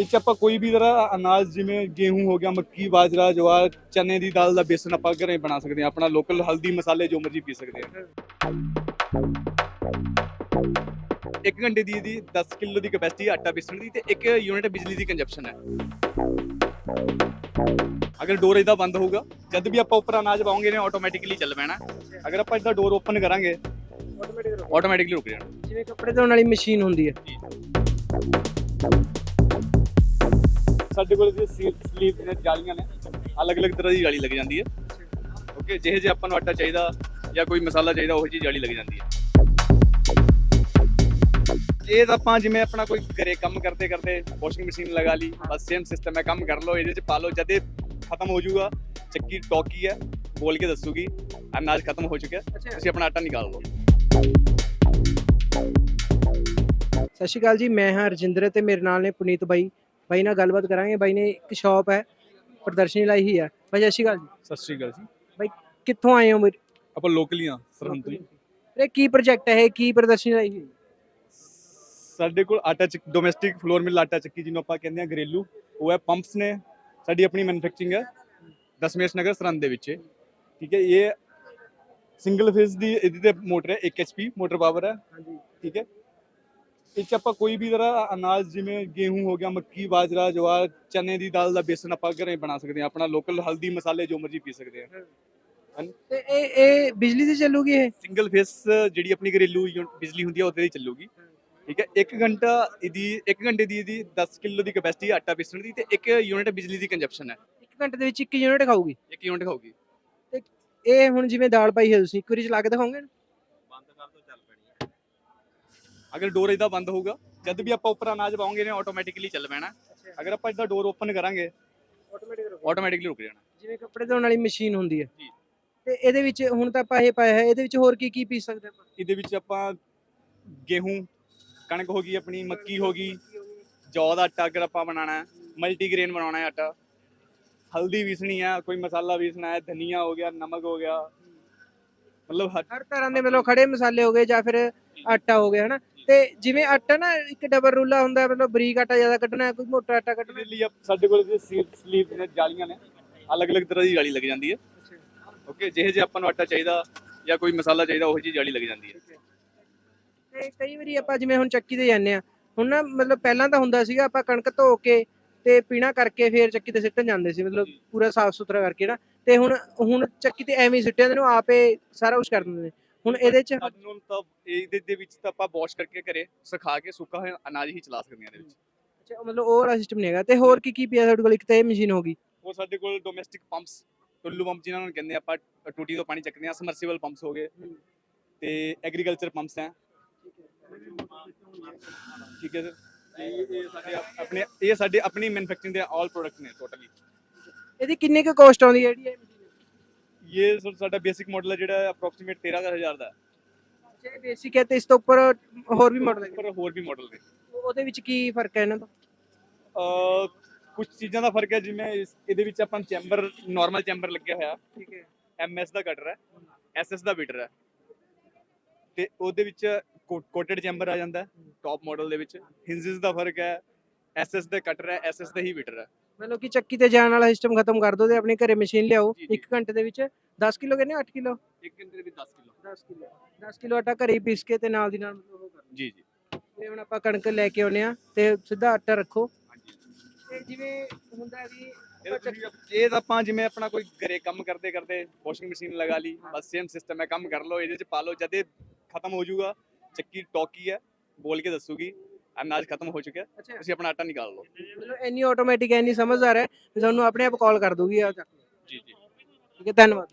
ਇਹ 'ਚ ਆਪਾਂ ਕੋਈ ਵੀ ਤਰ੍ਹਾਂ ਅਨਾਜ ਜਿਵੇਂ ਗੇਹੂੰ ਹੋ ਗਿਆ ਮੱਕੀ ਬਾਜਰਾ ਜਵਾਰ ਚਨੇ ਦੀ ਦਾਲ ਦਾ ਬੇਸਨ ਆਪਾਂ ਘਰੇ ਬਣਾ ਸਕਦੇ ਹਾਂ ਆਪਣਾ ਲੋਕਲ ਹਲਦੀ ਮਸਾਲੇ ਜੋ ਮਰਜ਼ੀ ਪੀ ਸਕਦੇ ਹਾਂ। ਇੱਕ ਘੰਟੇ ਦੀ ਇਹਦੀ 10 ਕਿਲੋ ਦੀ ਕਪੈਸਿਟੀ ਆਟਾ ਪੀਸਣ ਦੀ ਤੇ 1 ਯੂਨਿਟ ਬਿਜਲੀ ਦੀ ਕੰਜਪਸ਼ਨ ਹੈ। ਅਗਰ ਡੋਰ ਇਹਦਾ ਬੰਦ ਹੋਊਗਾ ਜਦ ਵੀ ਆਪਾਂ ਉੱਪਰ ਅਨਾਜ ਪਾਉਂਗੇ ਨੇ ਆਟੋਮੈਟਿਕਲੀ ਚੱਲ ਪੈਣਾ। ਅਗਰ ਆਪਾਂ ਇਹਦਾ ਡੋਰ ਓਪਨ ਕਰਾਂਗੇ ਆਟੋਮੈਟਿਕ ਆਟੋਮੈਟਿਕਲੀ ਰੁਕ ਜਾਣਾ। ਜਿਵੇਂ ਕੱਪੜੇ ਧੋਣ ਵਾਲੀ ਮਸ਼ੀਨ ਹੁੰਦੀ ਹੈ। ਸਾਡੇ ਕੋਲ ਜੇ ਸਲੀਪ ਦੀਆਂ ਜਾਲੀਆਂ ਨੇ। ਅਲੱਗ-ਅਲੱਗ ਤਰ੍ਹਾਂ ਦੀ ਜਾਲੀ ਲੱਗ ਜਾਂਦੀ ਹੈ। ਓਕੇ ਜਿਹੇ ਜੇ ਆਪਾਂ ਨੂੰ ਆਟਾ ਚਾਹੀਦਾ ਜਾਂ ਕੋਈ ਮਸਾਲਾ ਚਾਹੀਦਾ ਉਹ ਜਿਹੀ ਜਾਲੀ ਲੱਗ ਜਾਂਦੀ ਹੈ। ਇਹ ਤਾਂ ਆਪਾਂ ਜਿਵੇਂ ਆਪਣਾ ਕੋਈ ਘਰੇ ਕੰਮ ਕਰਦੇ ਕਰਦੇ ਵਾਸ਼ਿੰਗ ਮਸ਼ੀਨ ਲਗਾ ਲਈ ਬਸ ਸੇਮ ਸਿਸਟਮ ਹੈ ਕੰਮ ਕਰ ਲਓ ਇਹਦੇ ਚ ਪਾ ਲਓ ਜਦ ਇਹ ਖਤਮ ਹੋ ਜਾਊਗਾ ਚੱਕੀ ਟੋਕੀ ਹੈ ਬੋਲ ਕੇ ਦੱਸੂਗੀ ਅਨਾਜ ਖਤਮ ਹੋ ਚੁੱਕਿਆ ਤੁਸੀਂ ਆਪਣਾ ਆਟਾ ਨਿਕਾਲ ਲਓ ਸਤਿ ਸ਼੍ਰੀ ਅਕਾਲ ਜੀ ਮੈਂ ਹਾਂ ਰਜਿੰਦਰ ਤੇ ਮੇਰੇ ਨਾਲ ਨੇ ਪੁਨੀਤ ਬਾਈ। ਬਾਈ ਨਾਲ ਗੱਲਬਾਤ ਕਰਾਂਗੇ। ਬਾਈ ਨੇ ਇੱਕ ਸ਼ਾਪ ਹੈ ਪ੍ਰਦਰਸ਼ਨੀ ਲਾਈ ਹੀ ਹੈ। ਬਾਈ ਸਤਿ ਸ਼੍ਰੀ ਅਕਾਲ ਜੀ। ਸਤਿ ਸ਼੍ਰੀ ਅਕਾਲ ਜੀ। ਕਿੱਥੋਂ ਆਏ ਹੋ ਵੀਰ? ਆਪਾਂ ਲੋਕਲੀ ਆ ਸਰਹੰਦ ਤੋਂ। ਇਹ ਕੀ ਪ੍ਰੋਜੈਕਟ ਹੈ ਇਹ? ਕੀ ਪ੍ਰਦਰਸ਼ਨੀ ਲਾਈ ਹੋਈ ਹੈ? ਸਾਡੇ ਕੋਲ ਆਟਾ ਚੱਕ ਡੋਮੈਸਟਿਕ ਫਲੋਰ ਮਿਲ ਆਟਾ ਚੱਕੀ ਜਿਹਨੂੰ ਆਪਾਂ ਕਹਿੰਦੇ ਆ ਘਰੇਲੂ। ਉਹ ਹੈ ਪੰਪਸ ਨੇ। ਸਾਡੀ ਆਪਣੀ ਮੈਨੂਫੈਕਚਰਿੰਗ ਹੈ ਦਸਮੇਸ਼ ਨਗਰ ਸਰਹੰਦ ਦੇ ਵਿੱਚ। ਠੀਕ ਹੈ ਇਹ ਸਿੰਗਲ ਫੇਜ਼ ਦੀ ਇਹਦੀ ਤੇ ਮੋਟਰ ਹੈ 1 HP ਮੋਟਰ ਪਾਵਰ ਹੈ। ਹਾਂਜੀ। ਠੀਕ ਹੈ। ਇਹ 'ਚ ਆਪਾਂ ਕੋਈ ਵੀ ਤਰ੍ਹਾਂ ਅਨਾਜ ਜਿਵੇਂ ਗੇਹੂੰ ਹੋ ਗਿਆ ਮੱਕੀ ਬਾਜਰਾ ਜਵਾਰ ਚਨੇ ਦੀ ਦਾਲ ਦਾ ਬੇਸਨ ਆਪਾਂ ਘਰੇ ਬਣਾ ਸਕਦੇ ਹਾਂ ਆਪਣਾ ਲੋਕਲ ਹਲਦੀ ਮਸਾਲੇ ਜੋ ਮਰਜ਼ੀ ਪੀ ਸਕਦੇ ਹਾਂ। ਤੇ ਇਹ ਇਹ ਬਿਜਲੀ ਤੇ ਚੱਲੂਗੀ ਇਹ? ਸਿੰਗਲ ਫੇਸ ਜਿਹੜੀ ਆਪਣੀ ਘਰੇਲੂ ਬਿਜਲੀ ਹੁੰਦੀ ਹੈ ਉਹਦੇ ਹੀ ਚੱਲੂਗੀ। ਠੀਕ ਹੈ 1 ਘੰਟਾ ਇਹਦੀ 1 ਘੰਟੇ ਦੀ ਇਹਦੀ 10 ਕਿਲੋ ਦੀ ਕਪੈਸਿਟੀ ਆਟਾ ਪੀਸਣ ਦੀ ਤੇ 1 ਯੂਨਿਟ ਬਿਜਲੀ ਦੀ ਕੰਜਪਸ਼ਨ ਹੈ। 1 ਘੰਟੇ ਦੇ ਵਿੱਚ 1 ਯੂਨਿਟ ਖਾਊਗੀ? 1 ਯੂਨਿਟ ਖਾਊਗੀ। ਇਹ ਹੁਣ ਜਿਵੇਂ ਦਾਲ ਪਾਈ ਹੈ ਤੁਸੀਂ ਇੱਕ ਵਾਰੀ ਚਲਾ ਕੇ ਦਿਖਾਓਗੇ ਬੰਦ ਕਰ ਦੋ ਚੱਲ ਪੈਣੀ ਅਗਰ ਡੋਰ ਇਹਦਾ ਬੰਦ ਹੋਊਗਾ ਜਦ ਵੀ ਆਪਾਂ ਉੱਪਰ ਅਨਾਜ ਪਾਉਂਗੇ ਨੇ ਆਟੋਮੈਟਿਕਲੀ ਚੱਲ ਪੈਣਾ। ਅਗਰ ਆਪਾਂ ਇਹਦਾ ਡੋਰ ਓਪਨ ਕਰਾਂਗੇ ਆਟੋਮੈਟਿਕ ਆਟੋਮੈਟਿਕਲੀ ਰੁਕ ਜਾਣਾ। ਜਿਵੇਂ ਕੱਪੜੇ ਧੋਣ ਵਾਲੀ ਮਸ਼ੀਨ ਹੁੰਦੀ ਹੈ। ਜੀ। ਤੇ ਇਹਦੇ ਵਿੱਚ ਹੁਣ ਤਾਂ ਆਪਾਂ ਇਹ ਪਾਇਆ ਹੈ ਇਹਦੇ ਵਿੱਚ ਹੋਰ ਕੀ ਕੀ ਪੀ ਸਕਦੇ ਆਪਾਂ? ਇਹਦੇ ਵਿੱਚ ਆਪਾਂ ਗੇਹੂੰ ਕਣਕ ਹੋ ਗਈ ਆਪਣੀ ਮੱਕੀ ਹੋ ਗਈ ਜੌਂ ਦਾ ਆਟਾ ਅਗਰ ਆਪਾਂ ਬਣਾਉਣਾ ਹੈ ਮਲਟੀਗ੍ਰੇਨ ਬਣਾਉਣਾ ਹੈ ਆਟਾ। ਹਲਦੀ ਪੀਸਣੀ ਹੈ ਕੋਈ ਮਸਾਲਾ ਪੀਸਣਾ ਹੈ ਧਨੀਆ ਹੋ ਗਿਆ ਨਮਕ ਹੋ ਗਿਆ। ਮਤਲਬ ਹਰ ਹਰ ਤਰ੍ਹਾਂ ਦੇ ਮਤਲਬ ਖੜੇ ਮਸਾਲੇ ਹੋ ਗਏ ਜਾਂ ਫਿਰ ਆਟਾ ਹੋ ਗਿਆ ਹਨਾ? ਤੇ ਜਿਵੇਂ ਆਟਾ ਨਾ ਇੱਕ ਡਬਲ ਰੂਲਾ ਹੁੰਦਾ ਮਤਲਬ ਬਰੀਕ ਆਟਾ ਜ਼ਿਆਦਾ ਕੱਢਣਾ ਕੋਈ ਮੋਟਾ ਆਟਾ ਕੱਢਣਾ। ਲਈ ਆਪ- ਸਾਡੇ ਕੋਲ ਜੇ ਸਲੀਪ ਦੀਆਂ ਜਾਲੀਆਂ ਨੇ। ਅਲੱਗ-ਅਲੱਗ ਤਰ੍ਹਾਂ ਦੀ ਜਾਲੀ ਲੱਗ ਜਾਂਦੀ ਹੈ। ਓਕੇ ਜਿਹੇ ਜੇ ਆਪਾਂ ਨੂੰ ਆਟਾ ਚਾਹੀਦਾ ਜਾਂ ਕੋਈ ਮਸਾਲਾ ਚਾਹੀਦਾ ਉਹ ਜਿਹੀ ਜਾਲੀ ਲੱਗ ਜਾਂਦੀ ਹੈ। ਤੇ ਕਈ ਵਾਰੀ ਆਪਾਂ ਜਿਵੇਂ ਹੁਣ ਚੱਕੀ ਤੇ ਜਾਂਦੇ ਆ ਹੁਣ ਨਾ ਮਤਲਬ ਪਹਿਲਾਂ ਤਾਂ ਹੁੰਦਾ ਸੀਗਾ ਆਪਾਂ ਕਣਕ ਧੋ ਕੇ ਤੇ ਪੀਣਾ ਕਰਕੇ ਫੇਰ ਚੱਕੀ ਤੇ ਸਿੱਟਣ ਜਾਂਦੇ ਸੀ ਮਤਲਬ ਪੂਰਾ ਸਾਫ਼ ਸੁਥਰਾ ਕਰਕੇ ਨਾ। ਤੇ ਹੁਣ ਹੁਣ ਚੱਕੀ ਤੇ ਐਵੇਂ ਹੀ ਸਿੱਟਿਆ ਜਾਂਦੇ ਨੂੰ ਆਪੇ ਸਾਰਾ ਕੁਝ ਕਰ ਦਿੰਦੇ ਨੇ। ਹੁਣ ਇਹਦੇ ਚ ਅੱਜ ਨੂੰ ਤਾਂ ਇਹਦੇ ਦੇ ਵਿੱਚ ਤਾਂ ਆਪਾਂ ਵਾਸ਼ ਕਰਕੇ ਘਰੇ ਸੁਖਾ ਕੇ ਸੁੱਕਾ ਹੋਇਆ ਅਨਾਜ ਹੀ ਚਲਾ ਸਕਦੇ ਹਾਂ ਇਹਦੇ ਵਿੱਚ। ਅੱਛਾ, ਮਤਲਬ ਉਹ ਵਾਲਾ ਸਿਸਟਮ ਨਹੀਂ ਹੈਗਾ। ਤੇ ਹੋਰ ਕੀ ਕੀ ਪਿਆ ਤੁਹਾਡੇ ਕੋਲ? ਇੱਕ ਤਾਂ ਇਹ ਮਸ਼ੀਨ ਹੋ ਗਈ। ਉਹ ਸਾਡੇ ਕੋਲ ਡੋਮੈਸਟਿਕ ਪੰਪਸ ਟੁੱਲੂ ਪੰਪ ਜਿਨ੍ਹਾਂ ਨੂੰ ਕਹਿੰਦੇ ਆਪਾਂ ਟੂਟੀ ਤੋਂ ਪਾਣੀ ਚੱਕਦੇ ਆ ਸਮਰਸੀਬਲ ਪੰਪਸ ਹੋ ਗਏ। ਤੇ ਐਗਰੀਕਲਚਰ ਪੰਪਸ ਹੈ। ਠੀਕ ਹੈ ਸਰ। ਇਹ ਸਾਡੇ ਆਪ- ਆਪਣੇ ਇਹ ਸਾਡੇ ਆਪਣੀ ਮੈਨੂਫੈਕਚਰਿੰਗ ਦੇ ਆਲ ਪ੍ਰੋਡਕਟ ਨੇ ਟੋਟਲੀ ਇਹਦੀ ਕਿੰਨੇ ਕੁ ਕੋਸਟ ਆਉਂਦੀ ਹੈ ਜਿਹੜੀ ਇਹ ਸਰ ਸਾਡਾ ਬੇਸਿਕ ਮਾਡਲ ਹੈ ਜਿਹੜਾ ਅਪਰੋਕਸੀਮੇਟ 13000 ਦਾ ਹੈ। ਇਹ ਬੇਸਿਕ ਹੈ ਤੇ ਇਸ ਤੋਂ ਉੱਪਰ ਹੋਰ ਵੀ ਮਾਡਲ ਹੈ। ਪਰ ਹੋਰ ਵੀ ਮਾਡਲ ਨੇ। ਉਹਦੇ ਵਿੱਚ ਕੀ ਫ਼ਰਕ ਹੈ ਇਹਨਾਂ ਦਾ? ਅ ਕੁਝ ਚੀਜ਼ਾਂ ਦਾ ਫ਼ਰਕ ਹੈ ਜਿਵੇਂ ਇਸ- ਇਹਦੇ ਵਿੱਚ ਆਪਾਂ ਚੈਂਬਰ ਨਾਰਮਲ ਚੈਂਬਰ ਲੱਗਿਆ ਹੋਇਆ। ਠੀਕ ਹੈ। ਐਮਐਸ ਦਾ ਕਟਰ ਹੈ। ਐਸਐਸ ਦਾ ਬੀਟਰ ਹੈ। ਤੇ ਉਹਦੇ ਵਿੱਚ ਕੋਟਡ ਚੈਂਬਰ ਆ ਜਾਂਦਾ ਟਾਪ ਮਾਡਲ ਦੇ ਵਿੱਚ। ਹਿੰਜਸ ਦਾ ਫ਼ਰਕ ਹੈ। ਐਸਐਸ ਦਾ ਕਟਰ ਹੈ ਐਸਐਸ ਦਾ ਹੀ ਬੀਟਰ ਹੈ। ਮਤਲਬ ਕਿ ਚੱਕੀ ਤੇ ਜਾਣ ਵਾਲਾ ਸਿਸਟਮ ਖਤਮ ਕਰ ਦੋ ਤੇ ਆਪਣੇ ਘਰੇ ਮਸ਼ੀਨ ਲਿਆਓ ਜੀ, ਜੀ। 1 ਘੰਟੇ ਦੇ ਵਿੱਚ। 10 ਕਿਲੋ ਕਹਿੰਦੇ 8 ਕਿਲੋ? ਇੱਕ ਘੰਟੇ ਦੇ ਵਿੱਚ 10 ਕਿਲੋ। 10 ਕਿਲੋ। 10 ਕਿਲੋ ਆਟਾ ਘਰੇ ਹੀ ਪੀਸ ਕੇ ਤੇ ਨਾਲ ਦੀ ਨਾਲ ਮਤਲਬ ਉਹ ਕਰ ਜੀ ਜੀ। ਤੇ ਹੁਣ ਆਪਾਂ ਕਣਕ ਲੈ ਕੇ ਆਉਨੇ ਆ ਤੇ ਸਿੱਧਾ ਆਟਾ ਰੱਖੋ। ਹਾਂਜੀ। ਤੇ ਜਿਵੇਂ ਹੁੰਦਾ ਵੀ ਇਹ ਤਾਂ ਤੁਸੀਂ- ਇਹ ਤਾਂ ਆਪਾਂ ਜਿਵੇਂ ਆਪਣਾ ਕੋਈ ਘਰੇ ਕੰਮ ਕਰਦੇ ਕਰਦੇ ਵਾਸ਼ਿੰਗ ਮਸ਼ੀਨ ਲਗਾ ਲਈ ਬਸ ਸੇਮ ਸਿਸਟਮ ਹੈ ਕੰਮ ਕਰ ਲਓ ਇਹਦੇ ਚ ਪਾ ਲਓ ਜਦ ਇਹ ਖਤਮ ਹੋ ਜਾਊਗਾ ਚੱਕੀ ਟੋਕੀ ਹੈ ਬੋਲ ਕੇ ਦੱਸੂਗੀ। ਅਨਾਜ ਖਤਮ ਹੋ ਚੁੱਕਿਆ। ਤੁਸੀਂ ਆਪਣਾ ਆਟਾ ਨਿਕਾਲ ਲਓ। ਮਤਲਬ ਇੰਨੀ ਆਟੋਮੈਟਿਕ ਐਨੀ ਸਮਝਦਾਰ ਹੈ ਵੀ ਤੁਹਾਨੂੰ ਆਪਣੇ ਆਪ ਕਾਲ ਕਰ ਦੂਗੀ ਆ ਚੱਕ ਲਓ। ਜੀ ਜੀ। ਠੀਕ ਹੈ ਧੰਨਵਾਦ।